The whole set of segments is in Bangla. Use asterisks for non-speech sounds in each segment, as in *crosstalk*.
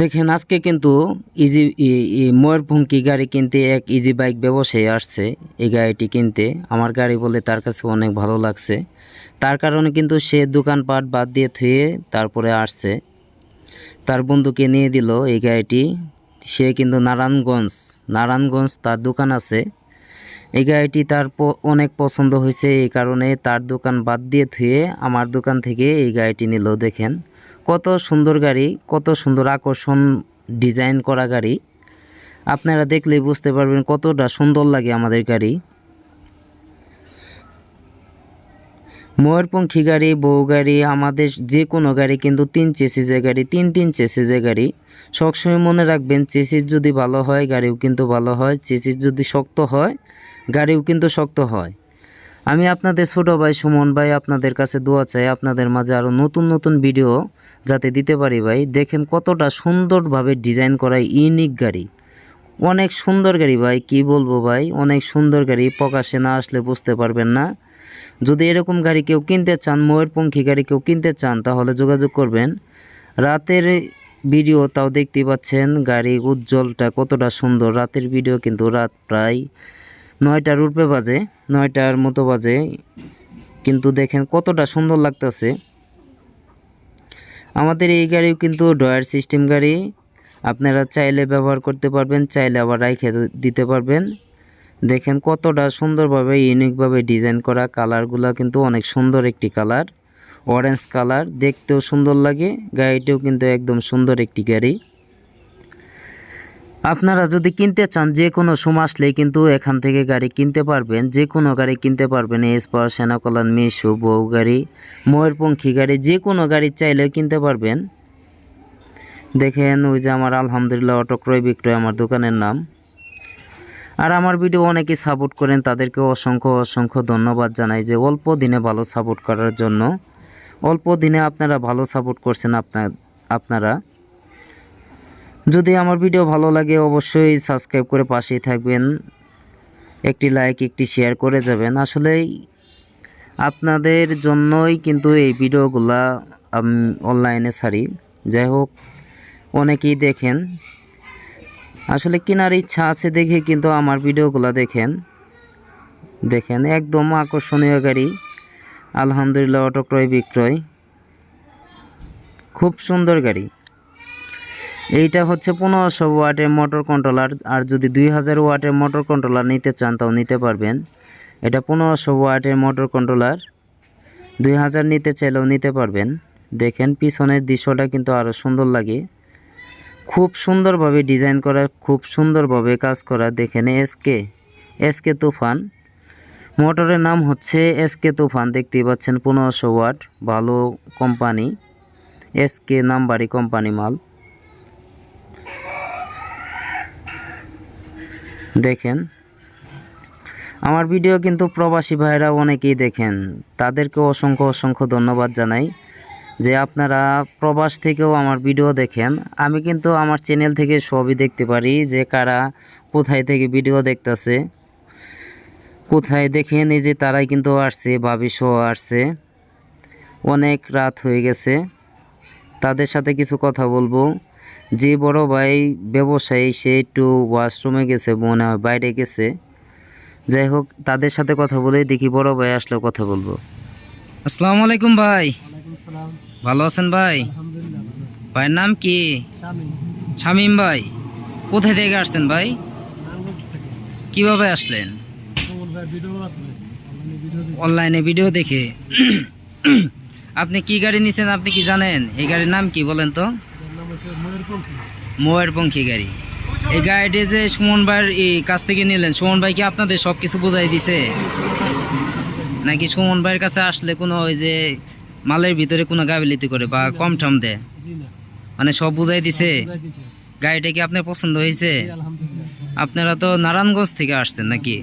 দেখেন, আজকে কিন্তু ইজি ই গাড়ি কিনতে এক ইজি বাইক ব্যবসায়ী আসছে এই গাড়িটি কিনতে। আমার গাড়ি বলে তার কাছে অনেক ভালো লাগছে। তার কারণে কিন্তু সে দোকানপাট বাদ দিয়ে থুয়ে তারপরে আসছে। তার বন্ধুকে নিয়ে দিল এই গাড়িটি। সে কিন্তু নারায়ণগঞ্জ নারায়ণগঞ্জ তার দোকান আছে। এই গাড়িটি তার অনেক পছন্দ হয়েছে, এই কারণে তার দোকান বাদ দিয়ে থুয়ে আমার দোকান থেকে এই গাড়িটি নিল। দেখেন কত সুন্দর গাড়ি, কত সুন্দর আকর্ষণ ডিজাইন করা গাড়ি। আপনারা দেখলেই বুঝতে পারবেন কতটা সুন্দর লাগে আমাদের গাড়ি। ময়ূরপঙ্খী গাড়ি বউ গাড়ি আমাদের যে কোনো গাড়ি, কিন্তু তিন চেসিজের গাড়ি, তিন তিন চেসিজের গাড়ি। সবসময় মনে রাখবেন চেসিস যদি ভালো হয়, গাড়িও কিন্তু ভালো হয়। চেসিস যদি শক্ত হয়, গাড়িও কিন্তু শক্ত হয়। আমি আপনাদের ছোট ভাই সুমন ভাই আপনাদের কাছে দোয়া চাই, আপনাদের মাঝে আরও নতুন নতুন ভিডিও যাতে দিতে পারি ভাই। দেখেন কতটা সুন্দরভাবে ডিজাইন করা ইউনিক গাড়ি। অনেক সুন্দর গাড়ি ভাই, কি বলব ভাই? অনেক সুন্দর গাড়ি, প্রকাশে না আসলে বুঝতে পারবেন না। যদি এরকম গাড়ি কেউ কিনতে চান, ময়ূরপঙ্খী গাড়ি কেউ কিনতে চান, তাহলে যোগাযোগ করবেন। রাতের ভিডিও তাও দেখতে পাচ্ছেন, গাড়ি উজ্জ্বলটা কতটা সুন্দর। রাতের ভিডিও কিন্তু রাত প্রায় নয়টার রূপে বাজে, নয়টার মতো বাজে। কিন্তু দেখেন কতটা সুন্দর লাগতেছে। আমাদের এই গাড়িও কিন্তু ডয়ার সিস্টেম গাড়ি। আপনারা চাইলে ব্যবহার করতে পারবেন, চাইলে আবার রাইখে দিতে পারবেন। দেখেন কতটা সুন্দরভাবে ইউনিকভাবে ডিজাইন করা কালারগুলো কিন্তু অনেক সুন্দর একটি কালার অরেঞ্জ কালার দেখতেও সুন্দর লাগে, গাড়িটিও কিন্তু একদম সুন্দর একটি গাড়ি। আপনারা যদি কিনতে চান, যে কোনো সময় আসলেই কিন্তু এখান থেকে গাড়ি কিনতে পারবেন, যে কোনো গাড়ি কিনতে পারবেন এস পাওয়ার সেনাকলান মেশো, বউ গাড়ি, ময়ূরপঙ্খী গাড়ি, যে কোনো গাড়ি চাইলেও কিনতে পারবেন। দেখেন ওই যে আমার আলহামদুলিল্লাহ অটো ক্রয় বিক্রয়, আমার দোকানের নাম। আর আমার ভিডিও অনেকেই সাপোর্ট করেন, তাদেরকে অসংখ্য অসংখ্য ধন্যবাদ জানাই যে অল্প দিনে ভালো সাপোর্ট করার জন্য। অল্প দিনে আপনারা ভালো সাপোর্ট করছেন আপনার আপনারা। যদি আমার ভিডিও ভালো লাগে অবশ্যই সাবস্ক্রাইব করে পাশেই থাকবেন। একটি লাইক, একটি শেয়ার করে যাবেন। আসলেই আপনাদের জন্যই কিন্তু এই ভিডিওগুলা অনলাইনে ছাড়ি। যাই হোক, অনেকেই দেখেন। আসলে কেনার ইচ্ছা আছে দেখে কিন্তু আমার ভিডিওগুলো দেখেন। দেখেন, একদম আকর্ষণীয় গাড়ি। আলহামদুলিল্লাহ, অটো ক্রয়, বিক্রয়। খুব সুন্দর গাড়ি। এইটা হচ্ছে পনেরোশো ওয়াটের মোটর কন্ট্রোলার। আর যদি দুই হাজার ওয়াটের মোটর কন্ট্রোলার নিতে চান, তাও নিতে পারবেন। এটা পনেরোশো ওয়াটের মোটর কন্ট্রোলার। দুই হাজার নিতে চাইলেও নিতে পারবেন। দেখেন, পিছনের দৃশ্যটা কিন্তু আরও সুন্দর লাগে। খুব সুন্দরভাবে ডিজাইন করা, খুব সুন্দরভাবে কাজ করা দেখেন এসকে এসকে তুফান। মোটরের নাম হচ্ছে এসকে তুফান, দেখতেই পাচ্ছেন পনেরোশো ওয়াট, ভালো কোম্পানি এসকে নাম্বারি কোম্পানি মাল। দেখেন, আমার ভিডিও কিন্তু প্রবাসী ভাইরা অনেকেই দেখেন, তাদেরকে অসংখ্য অসংখ্য ধন্যবাদ জানাই। যে আপনারা প্রবাস থেকেও আমার ভিডিও দেখেন, আমি কিন্তু আমার চ্যানেল থেকে সবই দেখতে পারি যে কারা কোথায় থেকে ভিডিও দেখতেছে। কোথায় দেখেন এই যে তারাই কিন্তু আসছে সহ আসছে। অনেক রাত হয়ে গেছে। তাদের সাথে কিছু কথা বলব। যে বড় ভাই ব্যবসায়ী, সে একটু ওয়াশরুমে গেছে, মনে হয় বাইরে গেছে। যাই হোক, তাদের সাথে কথা বলে দেখি বড় ভাই আসলে কথা বলব। আসসালামু আলাইকুম ভাই। ভালো আছেন ভাই? ভাইয়ের নাম কি? শামিম। ভাই কোথায় থেকে আসছেন ভাই? কীভাবে আসলেন? অনলাইনে ভিডিও দেখি। আপনি কি গাড়ি নিছেন আপনি কি জানেন? এই গাড়ির নাম কি বলেন তো? ময়ূরপঙ্খী। গাড়ি। এই গাড়িটি যে সুমন ভাইয়ের এই কাছ থেকে নিলেন সুমন ভাই কি আপনাদের সব কিছু বোঝাই দিছে? নাকি সুমন ভাইয়ের কাছে আসলে কোনো ওই যে মালের ভিতরে কোনো গাবিলিতি করে বা কম টম দেয় মানে সব বুঝাই দিছে। গাড়িটা কি আপনার পছন্দ হয়েছে? আপনারা তো নারায়ণগঞ্জ থেকে আসছেন নাকি?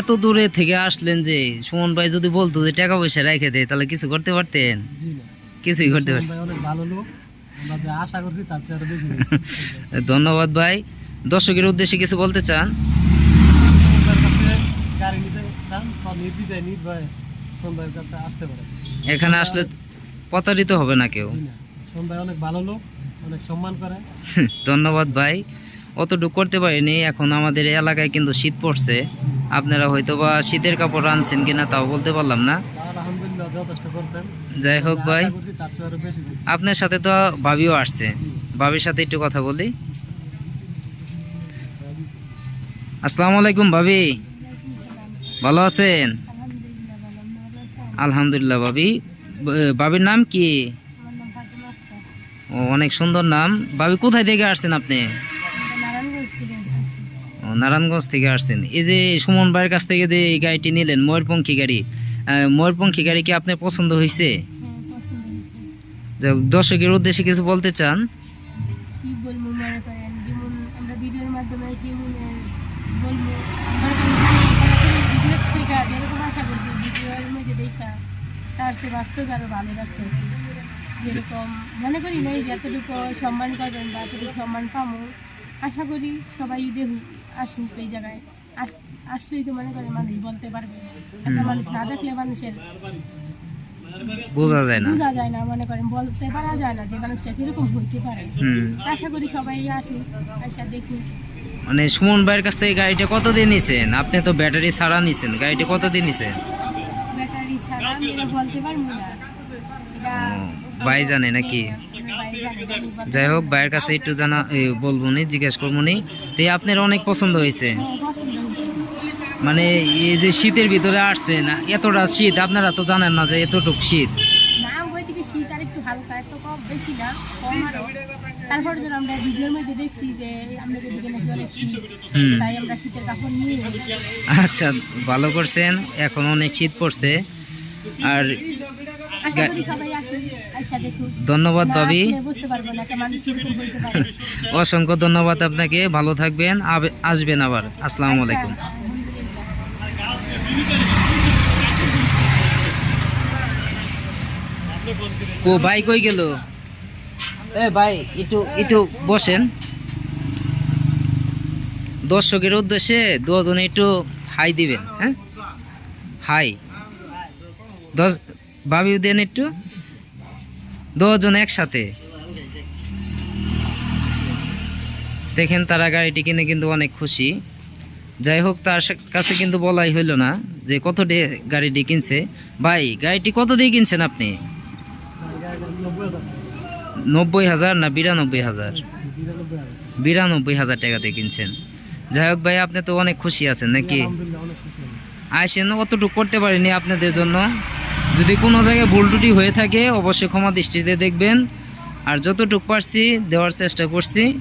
এত দূরে থেকে আসলেন যে সুমন ভাই যদি বলতো যে টাকা পয়সা রেখে দেয় তাহলে কিছু করতে পারতেন? কিছুই করতে পারতেন। *laughs* ধন্যবাদ ভাই। দর্শকের উদ্দেশ্যে কিছু বলতে চান? গাড়ি নিতে চান তো নির্দ্বিধায় নির্ভয়ে সুমন ভাইয়ের কাছে আসতে পারে। এখানে আসলে প্রতারিত হবে না কেউ। ভাই অনেক ভালো লোক অনেক সম্মান করে। *laughs* ধন্যবাদ ভাই। অতটুকু করতে পারিনি এখন আমাদের এলাকায় কিন্তু শীত পড়ছে। আপনারা হয়তো বা শীতের কাপড় আনছেন কিনা তাও বলতে পারলাম না। যাই হোক ভাই আপনার সাথে তো ভাবিও আসছে। ভাবির সাথে একটু কথা বলি। আসসালামু আলাইকুম ভাবি। ভালো আছেন? আলহামদুলিল্লাহ ভাবি। ব- ভাবির নাম কি? ও অনেক সুন্দর নাম। ভাবি কোথায় থেকে আসছেন আপনি? ও নারায়ণগঞ্জ থেকে আসছেন। এই যে সুমন ভাইয়ের কাছ থেকে যে এই গাড়িটি নিলেন ময়ূরপঙ্খী গাড়ি ময়ূরপঙ্খী গাড়ি কি আপনার পছন্দ হয়েছে? যাক, দর্শকের উদ্দেশ্যে কিছু বলতে চান? কি বলব মনে করেন যেমন আমরা ভিডিওর মাধ্যমে বলব সে বাস্তবে আরও ভালো লাগতেছে। যেরকম মনে করি নাই যে এতটুকু সম্মান করবেন বা এতটুকু সম্মান পাবো। আশা করি সবাই দেখুক আসুক এই জায়গায়। আসলেই তো মনে করেন মানুষ বলতে পারবে। একটা মানুষ না দেখলে মানুষের বোঝা যায় না। বোঝা যায় না মনে করেন বলতে পারা যায় না যে মানুষটা কীরকম হইতে পারে। আশা করি সবাই আসুক আশা দেখুক মানে সুমন ভাইয়ের কাছ থেকে গাড়িটা কতদিন নিছেন? আপনি তো ব্যাটারি ছাড়া নিছেন গাড়িটা কতদিন নিছেন? ব্যাটারি ছাড়া আমি এটা বলতে পারব না। এটা ভাই জানে নাকি? যাই হোক ভাইয়ের কাছে একটু জানা বলব নি জিজ্ঞেস করব নি। তো আপনার অনেক পছন্দ হয়েছে। হ্যাঁ, পছন্দ হয়েছে। মানে এই যে শীতের ভিতরে আসছেন এতটা শীত আপনারা তো জানেন না যে এতটুক শীত। না ওই শীত আর একটু হালকা একটু কম বেশি না কম আরও তারপরে যখন আমরা ভিডিওর মধ্যে দেখছি যে আমাদের দিকে নাকি অনেক শীত। তাই আমরা শীতের কাপড় নিয়ে আচ্ছা ভালো করছেন এখন অনেক শীত পড়ছে। আর ধন্যবাদ পারে। অসংখ্য ধন্যবাদ আপনাকে ভালো থাকবেন আসবেন আবার। আসসালামু আলাইকুম আচ্ছা, আলহামদুলিল্লাহ। কো ভাই কই গেল? এ ভাই একটু একটু বসেন। দর্শকের উদ্দেশ্যে দুজনে একটু হাই দিবেন হ্যাঁ? হাই। দশ ভাবি দেন একটু। দুজন একসাথে। দেখেন তারা গাড়িটি কিনে কিন্তু অনেক খুশি। যাই হোক তার কাছে কিন্তু বলাই হইল না যে কত দিয়ে গাড়িটি কিনছে। ভাই গাড়িটি কত দিয়ে কিনছেন আপনি? নব্বই হাজার না বিরানব্বই হাজার? বিরানব্বই হাজার হাজার টাকাতে কিনছেন। যাই হোক ভাই আপনি তো অনেক খুশি আছেন নাকি? আইসেন অতটুকু করতে পারিনি আপনাদের জন্য। যদি কোনো জায়গায় ভুল ত্রুটি হয়ে থাকে, অবশ্যই ক্ষমা দৃষ্টিতে দেখবেন। আর যতটুকু পারছি, দেওয়ার চেষ্টা করছি।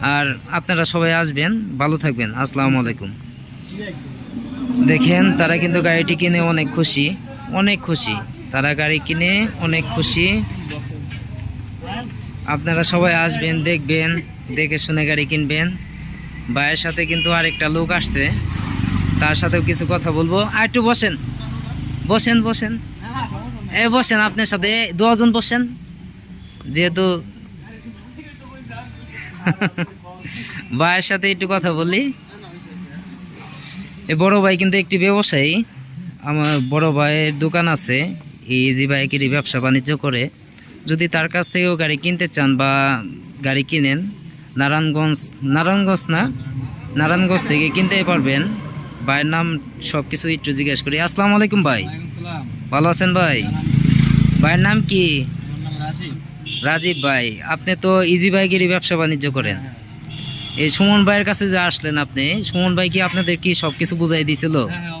আর আপনারা সবাই আসবেন। ভালো থাকবেন। আসসালামু আলাইকুম। দেখেন, তারা কিন্তু গাড়িটি কিনে অনেক খুশি। অনেক খুশি। তারা গাড়ি কিনে অনেক খুশি। আপনারা সবাই আসবেন, দেখবেন, দেখে শুনে গাড়ি কিনবেন। ভাইয়ের সাথে কিন্তু আরেকটা লোক আসছে। তার সাথেও কিছু কথা বলব। আর একটু বসেন। বসেন বসেন। এ, বসেন আপনার সাথে, দুজন বসেন। যেহেতু ভাইয়ের সাথে একটু কথা বলি। এ, বড় ভাই কিন্তু একটি ব্যবসায়ী। আমার বড় ভাইয়ের দোকান আছে, ইজি বাইকেরই ব্যবসা বাণিজ্য করে। যদি তার কাছ থেকেও গাড়ি কিনতে চান বা গাড়ি কিনেন, নারায়ণগঞ্জ নারায়ণগঞ্জ না, নারায়ণগঞ্জ থেকে কিনতে পারবেন। ভাইয়ের নাম সব কিছু একটু জিজ্ঞেস করি। আসসালামু আলাইকুম ভাই। ভালো আছেন ভাই? ভাইয়ের নাম কি? রাজীব। ভাই আপনি তো ইজি বাইকেরই ব্যবসা বাণিজ্য করেন। এই সুমন ভাইয়ের কাছে যে আসলেন আপনি সুমন ভাই কি আপনাদের কি সব কিছু বুঝাই দিছিল? হ্যাঁ হ্যাঁ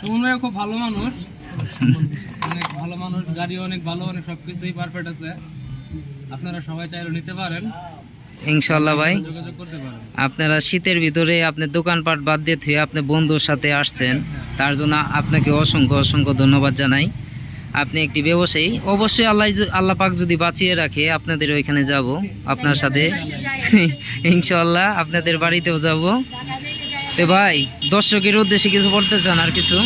সুমন ভাই খুব ভালো মানুষ। অনেক ভালো মানুষ গাড়ি অনেক ভালো অনেক সবকিছুই পারফেক্ট আছে। আপনারা সবাই চাইলে নিতে পারেন। ইনশাল্লাহ ভাই। আপনারা শীতের ভিতরে আপনি দোকানপাট বাদ দিয়ে থুয়ে আপনি বন্ধুর সাথে আসছেন, তার জন্য আপনাকে অসংখ্য অসংখ্য ধন্যবাদ জানাই। আপনি একটি ব্যবসায়ী, অবশ্যই আল্লাহ আল্লাহ পাক যদি বাঁচিয়ে রাখে, আপনাদের ওইখানে যাব, আপনার সাথে। ইনশাল্লাহ আপনাদের বাড়িতেও যাব। তো ভাই, দর্শকের উদ্দেশ্যে কিছু বলতে চান আর কিছু?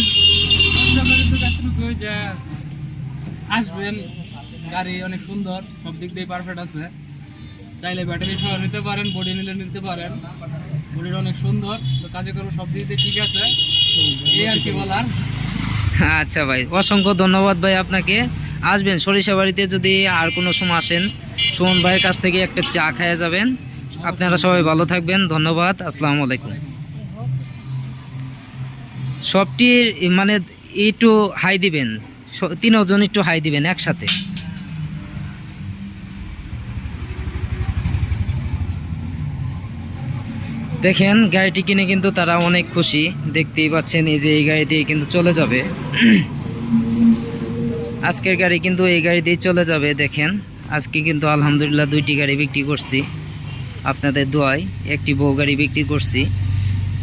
আসবেন, গাড়ি অনেক সুন্দর, সব দিক দিয়ে পারফেক্ট আছে। চাইলে ব্যাটারি সহ নিতে পারেন বডি নিলে নিতে পারেন। বডির অনেক সুন্দর। কাজে করব সব দিক দিয়ে ঠিক আছে। এই আর কি বলার। আচ্ছা ভাই, অসংখ্য ধন্যবাদ ভাই আপনাকে। আসবেন সরিষা বাড়িতে যদি আর কোনো সময় আসেন, সুমন ভাইয়ের কাছ থেকে একটা চা খাইয়ে যাবেন। আপনারা সবাই ভালো থাকবেন, ধন্যবাদ, আসসালামু আলাইকুম। সবটির মানে একটু হাই দিবেন। তিনজন একটু হাই দিবেন একসাথে। দেখেন গাড়িটি কিনে কিন্তু তারা অনেক খুশি। দেখতেই পাচ্ছেন এই যে এই গাড়ি দিয়ে কিন্তু চলে যাবে। *clears throat* আজকের গাড়ি কিন্তু এই গাড়ি দিয়ে চলে যাবে, দেখেন। আজকে কিন্তু আলহামদুলিল্লাহ দুইটি গাড়ি বিক্রি করছি। আপনাদের দোয়ায় একটি বউ গাড়ি বিক্রি করছি।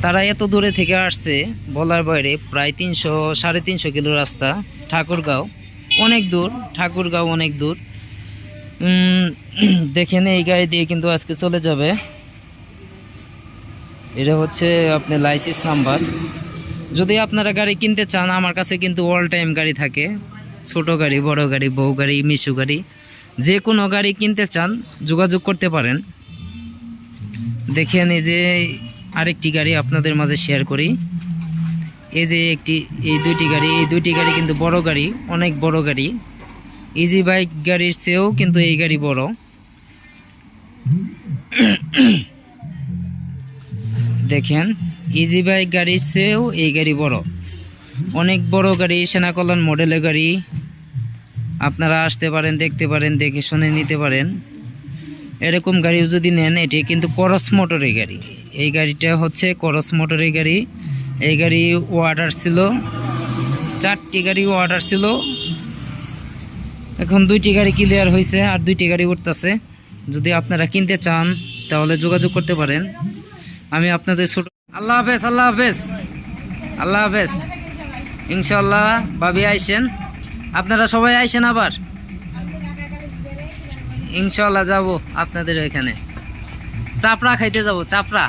তারা এত দূরে থেকে আসছে, বলার বাইরে প্রায় তিনশো, সাড়ে তিনশো কিলো রাস্তা, ঠাকুরগাঁও। অনেক দূর, ঠাকুরগাঁও অনেক দূর। *clears throat* দেখেন এই গাড়ি দিয়ে কিন্তু আজকে চলে যাবে। এটা হচ্ছে আপনার লাইসেন্স নাম্বার যদি আপনারা গাড়ি কিনতে চান, আমার কাছে কিন্তু অল টাইম গাড়ি থাকে। ছোট গাড়ি, বড় গাড়ি, বউ গাড়ি, মিশু গাড়ি যে কোনো গাড়ি কিনতে চান, যোগাযোগ করতে পারেন। দেখেন এই যে আরেকটি গাড়ি আপনাদের মাঝে শেয়ার করি। এই যে একটি, এই দুইটি গাড়ি, এই দুইটি গাড়ি কিন্তু বড় গাড়ি, অনেক বড় গাড়ি। ইজি বাইক গাড়ির চেয়েও কিন্তু এই গাড়ি বড়। দেখেন ইজি বাইক গাড়ির চেয়েও এই গাড়ি বড়। অনেক বড় গাড়ি সেনাকল্যাণ মডেলের গাড়ি। আপনারা আসতে পারেন, দেখতে পারেন, দেখে শুনে নিতে পারেন। এরকম গাড়িও যদি নেন, এটি কিন্তু করস মোটরের গাড়ি। এই গাড়িটা হচ্ছে করস মোটরের গাড়ি। এই গাড়ি অর্ডার ছিল। চারটি গাড়ি অর্ডার ছিল। এখন দুইটি গাড়ি ক্লিয়ার হয়েছে আর দুইটি গাড়ি উঠতেছে। যদি আপনারা কিনতে চান, তাহলে যোগাযোগ করতে পারেন। আমি আপনাদের ছোট আল্লাহ হাফেজ আল্লাহ হাফেজ। আল্লাহ হাফেজ। ইনশাল্লাহ ভাবি আইসেন। আপনারা সবাই আইসেন আবার? ইনশাল্লাহ যাব আপনাদের ওইখানে। চাপড়া খাইতে যাব, চাপড়া।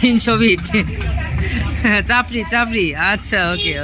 তিনশো বিট। চাপড়ি চাপড়ি। আচ্ছা ওকে।